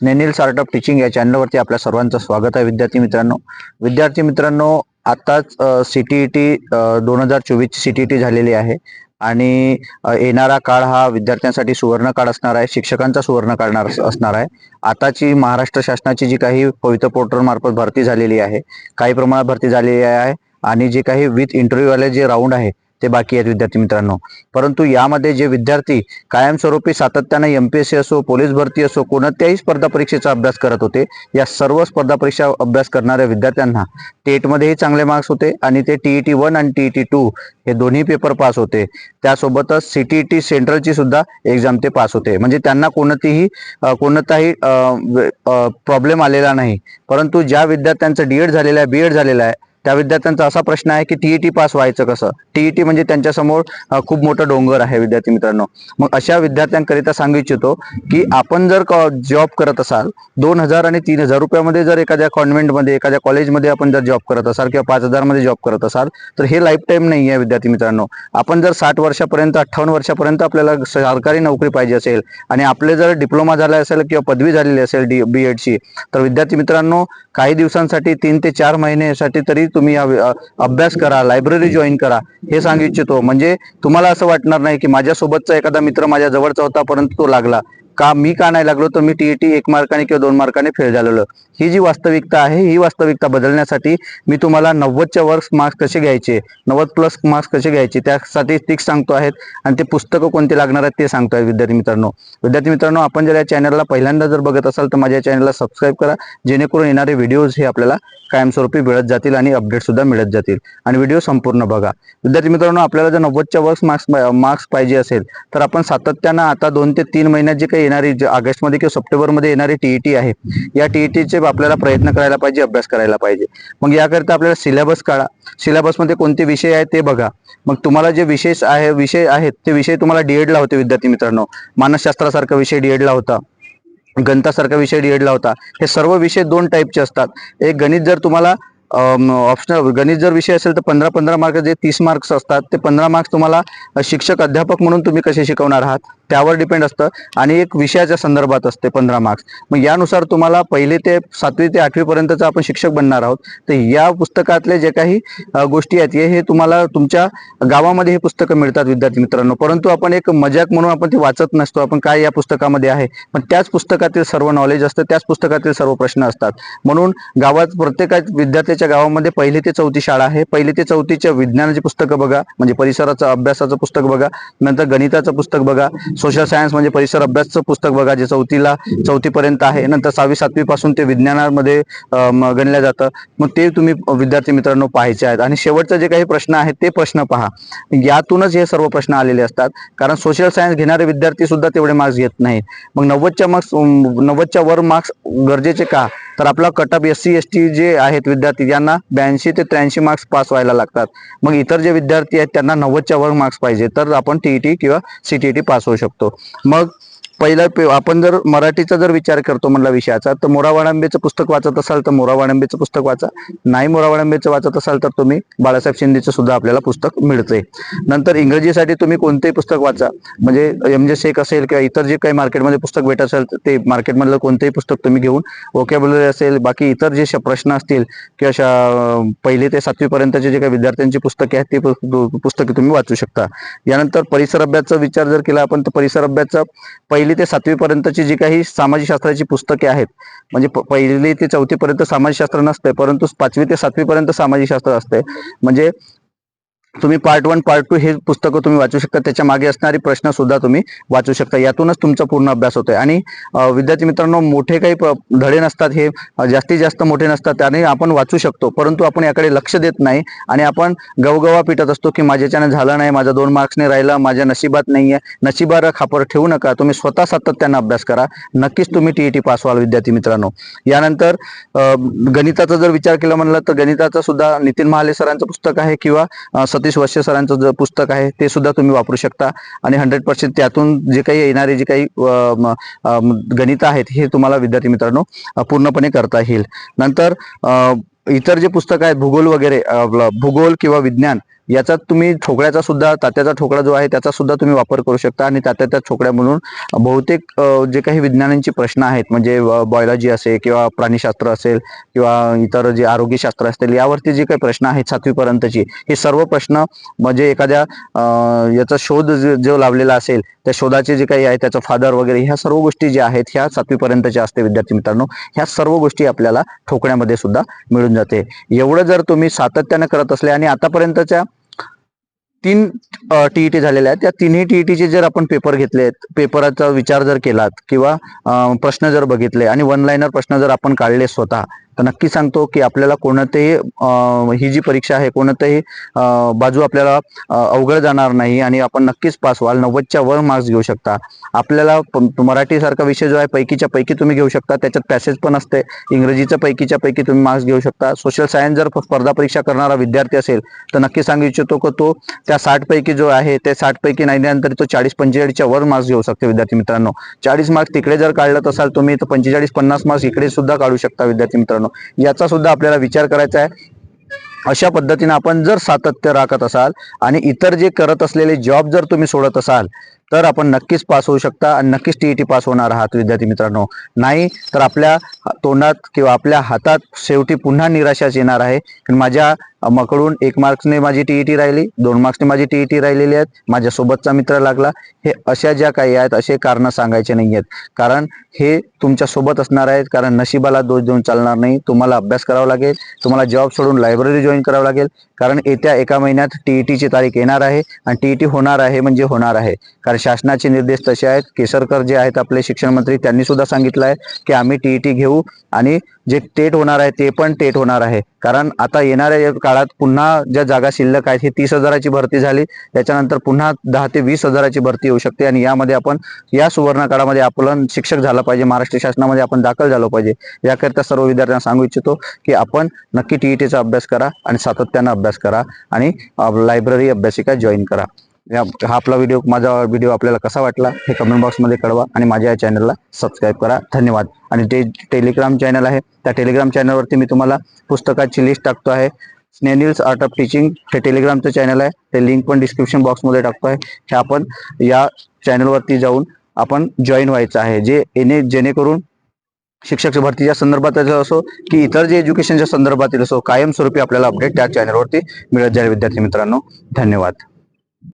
नेनिल startup teaching या चॅनलवरती आपल्या सर्वांचं स्वागत आहे. विद्यार्थी मित्रांनो विद्यार्थी मित्रांनो आत्ताच सी टी ई टी दोन हजार चोवीसची सी टी ई टी झालेली आहे आणि येणारा काळ हा विद्यार्थ्यांसाठी सुवर्ण काळ असणार आहे शिक्षकांचा सुवर्ण काळ असणार आहे. आताची महाराष्ट्र शासनाची जी काही पवित्र पोर्टलमार्फत भरती झालेली आहे काही प्रमाणात भरती झालेली आहे आणि जे काही विथ इंटरव्ह्यूवाले जे राऊंड आहे ते बाकी आहेत विद्यार्थी मित्रांनो. परंतु यामध्ये जे विद्यार्थी कायमस्वरूपी सातत्याने एम पी एस सी असो पोलीस भरती असो कोणत्याही स्पर्धा परीक्षेचा अभ्यास करत होते या सर्व स्पर्धा परीक्षा अभ्यास करणाऱ्या विद्यार्थ्यांना टेटमध्येही चांगले मार्क्स होते आणि ते टी ई टी वन आणि टी ई टी टू हे दोन्ही पेपर पास होते. त्यासोबतच सी टी टी सेंट्रलची सुद्धा एक्झाम ते पास होते. म्हणजे त्यांना कोणतीही कोणताही प्रॉब्लेम आलेला नाही. परंतु ज्या विद्यार्थ्यांचं डी एड झालेलं आहे बी एड झालेलं आहे त्या विद्यार्थ्यांचा असा प्रश्न आहे की टीईटी पास व्हायचं कसं? टीईटी म्हणजे त्यांच्यासमोर खूप मोठं डोंगर आहे विद्यार्थी मित्रांनो. मग अशा विद्यार्थ्यांकरिता सांगू इच्छितो की आपण जर जॉब करत असाल दोन हजार आणि तीन हजार रुपयामध्ये जर एखाद्या कॉन्व्हेंटमध्ये एखाद्या कॉलेजमध्ये आपण जर जॉब करत असाल किंवा पाच हजारमध्ये जॉब करत असाल तर हे लाईफ टाईम नाही आहे विद्यार्थी मित्रांनो. आपण जर साठ वर्षापर्यंत अठ्ठावन्न वर्षापर्यंत आपल्याला सरकारी नोकरी पाहिजे असेल आणि आपले जर डिप्लोमा झाला असेल किंवा पदवी झालेली असेल डी बी एडची तर विद्यार्थी मित्रांनो काही दिवसांसाठी तीन ते चार महिन्यासाठी तरी तुम्ही अभ्यास करा लायब्ररी जॉईन करा हे सांगू इच्छितो. म्हणजे तुम्हाला असं वाटणार नाही की माझ्यासोबतचा एखादा मित्र माझ्या जवळचा होता परंतु तो लागला. का मी का नाही लागलो तर मी टीईटी एक मार्काने किंवा दोन मार्काने फेल झालेलो. ही जी वास्तविकता आहे ही वास्तविकता बदलण्यासाठी मी तुम्हाला नव्वदच्या वर्ष मार्क्स कसे घ्यायचे नव्वद प्लस मार्क्स कसे घ्यायचे त्यासाठी टिक्स सांगतो आहेत. आणि ते पुस्तकं कोणते लागणार आहेत ते सांगतो आहे विद्यार्थी मित्रांनो. विद्यार्थी मित्रांनो आपण जर या चॅनलला पहिल्यांदा जर बघत असाल तर माझ्या चॅनलला सबस्क्राईब करा. जेणेकरून येणारे व्हिडिओज हे आपल्याला कायमस्वरूपी मिळत जातील आणि अपडेट सुद्धा मिळत जातील. आणि व्हिडिओ संपूर्ण बघा. विद्यार्थी मित्रांनो आपल्याला जर नव्वदच्या वर्ष मार्क्स मार्क्स पाहिजे असेल तर आपण सातत्यानं आता दोन ते तीन महिन्यात जे काही येणारी ऑगस्टमध्ये किंवा सप्टेंबरमध्ये येणारी टीईटी आहे या टीईटीचे आपल्याला प्रयत्न करायला पाहिजे अभ्यास करायला पाहिजे. मग याकरिता आपल्याला सिलेबस काढा. सिलेबसमध्ये कोणते विषय आहेत ते बघा. मग तुम्हाला जे विशेष आहे विषय आहेत ते विषय तुम्हाला डीएडला होते विद्यार्थी मित्रांनो. मानसशास्त्रासारखा विषय डीएडला होता. गणितासारखा विषय डीएडला होता. हे सर्व विषय दोन टाईपचे असतात. एक गणित जर तुम्हाला ऑप्शनल गणित जर विषय असेल तर पंधरा पंधरा मार्क जे तीस मार्क्स असतात ते पंधरा मार्क्स तुम्हाला शिक्षक अध्यापक म्हणून तुम्ही कसे शिकवणार आहात त्यावर डिपेंड असतं. आणि एक विषयाच्या संदर्भात असते पंधरा मार्क्स मग यानुसार तुम्हाला पहिले ते सातवी ते आठवीपर्यंतचं आपण शिक्षक बनणार आहोत. तर या पुस्तकातले जे काही गोष्टी आहेत हे- तुम्हाला तुमच्या गावामध्ये हे पुस्तकं मिळतात विद्यार्थी मित्रांनो. परंतु आपण एक मजाक म्हणून आपण ते वाचत नसतो. आपण काय या पुस्तकामध्ये आहे? पण त्याच पुस्तकातील सर्व नॉलेज असतं त्याच पुस्तकातील सर्व प्रश्न असतात. म्हणून गावात प्रत्येका विद्यार्थ्याच्या गावामध्ये पहिली ते चौथी शाळा आहे. पहिली ते चौथीच्या विज्ञानाची पुस्तकं बघा म्हणजे परिसराचं अभ्यासाचं पुस्तक बघा नंतर गणिताचं पुस्तक बघा सोशल सायन्स म्हणजे परिसर अभ्यासचं पुस्तक बघा जे चौथीला चौथी पर्यंत आहे. नंतर सहावी सातवी पासून ते विज्ञानामध्ये अं, गणलं जातं. मग ते तुम्ही विद्यार्थी मित्रांनो पाहायचे आहेत. आणि शेवटचे जे काही प्रश्न आहेत ते प्रश्न पहा. यातूनच हे सर्व प्रश्न आलेले असतात. कारण सोशल सायन्स घेणारे विद्यार्थी सुद्धा तेवढे मार्क्स घेत नाहीत. मग नव्वदच्या मार्क्स नव्वदच्या वर मार्क्स गरजेचे का? तर आपला cut up S C S T जे आहेत विद्यार्थी यांना ब्याऐंशी ते त्र्याऐंशी मार्क्स पास व्हायला लागतात. मग इतर जे विद्यार्थी आहेत त्यांना नव्वदच्या वर मार्क्स पाहिजे. तर आपण टीईटी किंवा सीटीईटी पास होऊ शकतो. मग पहिला पे- आपण जर मराठीचा जर विचार करतो म्हणला विषयाचा तर मोरा पुस्तक वाचत असाल तर मोरा पुस्तक वाचा. नाही मोरा वाचत असाल तर तुम्ही बाळासाहेब शिंदेचं सुद्धा आपल्याला पुस्तक मिळते नंतर इंग्रजीसाठी तुम्ही कोणतेही पुस्तक वाचा. म्हणजे एम जे शेख असेल किंवा इतर जे काही मार्केटमध्ये पुस्तक भेटत असेल तर ते मार्केटमधलं कोणतेही पुस्तक तुम्ही घेऊन वोकॅब्युलरी असेल बाकी इतर जे प्रश्न असतील किंवा शा- पहिली ते सातवीपर्यंतचे जे काही विद्यार्थ्यांची पुस्तके आहेत ती पुस्तके तुम्ही वाचू शकता. यानंतर परिसर अभ्यासचा विचार जर केला आपण तर परिसर अभ्यासचा पहिले ते सातवीपर्यंतची जी काही सामाजिकशास्त्राची पुस्तके आहेत म्हणजे पहिली ते चौथी पर्यंत सामाजिकशास्त्र नसते परंतु पाचवी ते सातवीपर्यंत सामाजिक सामाजिकशास्त्र असते म्हणजे तुम्ही पार्ट वन पार्ट टू हे पुस्तकं तुम्ही वाचू शकता. त्याच्यामागे असणारे प्रश्न सुद्धा तुम्ही वाचू शकता. यातूनच तुमचा पूर्ण अभ्यास होतोय. आणि विद्यार्थी मित्रांनो मोठे काही धडे नसतात. हे जास्तीत जास्त मोठे नसतात. त्याने आपण वाचू शकतो. परंतु आपण याकडे लक्ष देत नाही. आणि आपण गवगवा पिटत असतो की माझ्याच्याने झालं नाही. माझा दोन मार्क्सने राहिला. माझ्या नशिबात नाहीये. नशिबाला खापर ठेवू नका. तुम्ही स्वतः सातत्यानं अभ्यास करा. नक्कीच तुम्ही टीईटी पास व्हाल विद्यार्थी मित्रांनो. यानंतर गणिताचा जर विचार केला म्हणलं तर गणिताचा सुद्धा नितीन महाले सरांचं पुस्तक आहे किंवा अ, सतीश वश्य सरांचं जे पुस्तक आहे ते सुद्धा तुम्ही वापरू शकता. आणि हंड्रेड पर्सेंट त्यातून जे काही येणारे जे काही गणित आहेत हे तुम्हाला विद्यार्थी मित्रांनो पूर्णपणे करता येईल. नंतर इतर जे पुस्तक आहेत भूगोल वगैरे भूगोल किंवा विज्ञान याचा तुम्ही ठोकळ्याचा सुद्धा तात्याचा ठोकळा जो आहे त्याचा सुद्धा तुम्ही वापर करू शकता. आणि तात्याच्या ठोकळ्यामधून बहुतेक जे काही विज्ञानांचे प्रश्न आहेत म्हणजे बॉयलॉजी असेल किंवा प्राणीशास्त्र असेल किंवा इतर जे आरोग्यशास्त्र असतील यावरती जे काही प्रश्न आहेत सातवीपर्यंतची हे सर्व प्रश्न म्हणजे एखाद्या याचा शोध जो- जो लावलेला असेल त्या शोधाचे जे काही आहे त्याचं फादर वगैरे ह्या सर्व गोष्टी ज्या आहेत ह्या सातवीपर्यंतच्या असते विद्यार्थी मित्रांनो ह्या सर्व गोष्टी आपल्याला ठोकण्यामध्ये सुद्धा मिळून जाते. एवढं जर तुम्ही सातत्यानं करत असले आणि आतापर्यंतच्या तीन टीईटी झालेल्या आहेत. त्या तिन्ही टीईटीचे जर आपण पेपर घेतलेत पेपराचा विचार जर केलात किंवा प्रश्न जर बघितले आणि वन लाईनर प्रश्न जर आपण काढले स्वतः तर नक्की सांगतो की आपल्याला कोणतेही ही जी परीक्षा आहे कोणतंही बाजू आपल्याला अवघड जाणार नाही आणि आपण नक्कीच पास व्हाल. नव्वदच्या वर मार्क्स घेऊ शकता. आपल्याला प- मराठीसारखा विषय जो आहे पैकीच्या पैकी तुम्ही घेऊ शकता. त्याच्यात पॅसेज पण असते. इंग्रजीच्या पैकीच्या पैकी तुम्ही मार्क्स घेऊ शकता. सोशल सायन्स जर स्पर्धा परीक्षा करणारा विद्यार्थी असेल तर नक्की सांगू इच्छितो की तो त्या साठपैकी जो आहे ते साठपैकी नाही नंतर तो चाळीस पंचेचाळीसच्या वर मार्क्स घेऊ शकतो विद्यार्थी मित्रांनो. चाळीस मार्क्स तिकडे जर काढत असाल तुम्ही तर पंचेचाळीस पन्नास मार्क्स इकडे सुद्धा काढू शकता विद्यार्थी मित्रांनो. याचा सुद्धा आपल्याला विचार करायचा आहे. अशा पद्धतीने आपण जर सातत्य राखत असाल आणि इतर जे करत असलेले जॉब जर तुम्ही सोडत असाल तर आपण नक्कीच पास होऊ शकता आणि नक्कीच टी ई टी पास होणार आहात विद्यार्थी मित्रांनो. नाही तर आपल्या तोंडात किंवा आपल्या हातात शेवटी पुन्हा निराशाच येणार आहे. माझ्या मकडून एक मार्क्सने माझी टी ई टी राहिली दोन मार्क्सने माझी टी ई टी राहिलेली आहेत. माझ्यासोबतचा मित्र लागला. हे अशा ज्या काही आहेत असे कारणं सांगायचे नाही आहेत कारण हे तुमच्यासोबत असणार आहेत. कारण नशिबाला दोष देऊन चालणार नाही. तुम्हाला अभ्यास करावा लागेल. तुम्हाला जॉब सोडून लायब्ररी जॉईन करावं लागेल. कारण येत्या एका महिन्यात टीईटीची तारीख येणार आहे आणि टीईटी होणार आहे म्हणजे होणार आहे. कारण शासनाचे निर्देश तसे आहेत. केसरकर जे आहेत आपले शिक्षण मंत्री त्यांनी सुद्धा सांगितलं आहे की आम्ही टीईटी घेऊ आणि जे टेट होणार आहे ते पण टेट होणार आहे. कारण आता येणाऱ्या काळात पुन्हा ज्या जागा शिल्लक आहेत ही तीस हजाराची भरती झाली. त्याच्यानंतर पुन्हा दहा ते वीस हजाराची भरती होऊ शकते आणि यामध्ये आपण या सुवर्ण काळामध्ये आपण शिक्षक झालं पाहिजे. महाराष्ट्र शासनामध्ये आपण दाखल झालो पाहिजे. याकरिता सर्व विद्यार्थ्यांना सांगू इच्छितो की आपण नक्की टीईटीचा अभ्यास करा आणि सातत्यानं अभ्यास करा आणि लायब्ररी अभ्यासिका जॉईन करा. हा आपला व्हिडिओ माझा व्हिडिओ आपल्याला कसा वाटला हे कमेंट बॉक्समध्ये कळवा आणि माझ्या या चॅनलला सबस्क्राईब करा. धन्यवाद. आणि जे टेलिग्राम चॅनल आहे त्या टेलिग्राम चॅनलवरती मी तुम्हाला पुस्तकाची लिस्ट टाकतो आहे. स्नेनिल्स आर्ट ऑफ टीचिंग हे टेलिग्रामचं चॅनल आहे. ते लिंक पण डिस्क्रिप्शन बॉक्समध्ये टाकतो आहे. हे आपण या चॅनलवरती जाऊन आपण जॉईन व्हायचं आहे. जे येणे जेणेकरून शिक्षक भरतीच्या संदर्भात असो की इतर जे एज्युकेशनच्या संदर्भातील असो कायमस्वरूपी आपल्याला अपडेट त्या चॅनलवरती मिळत जाईल. विद्यार्थी मित्रांनो धन्यवाद.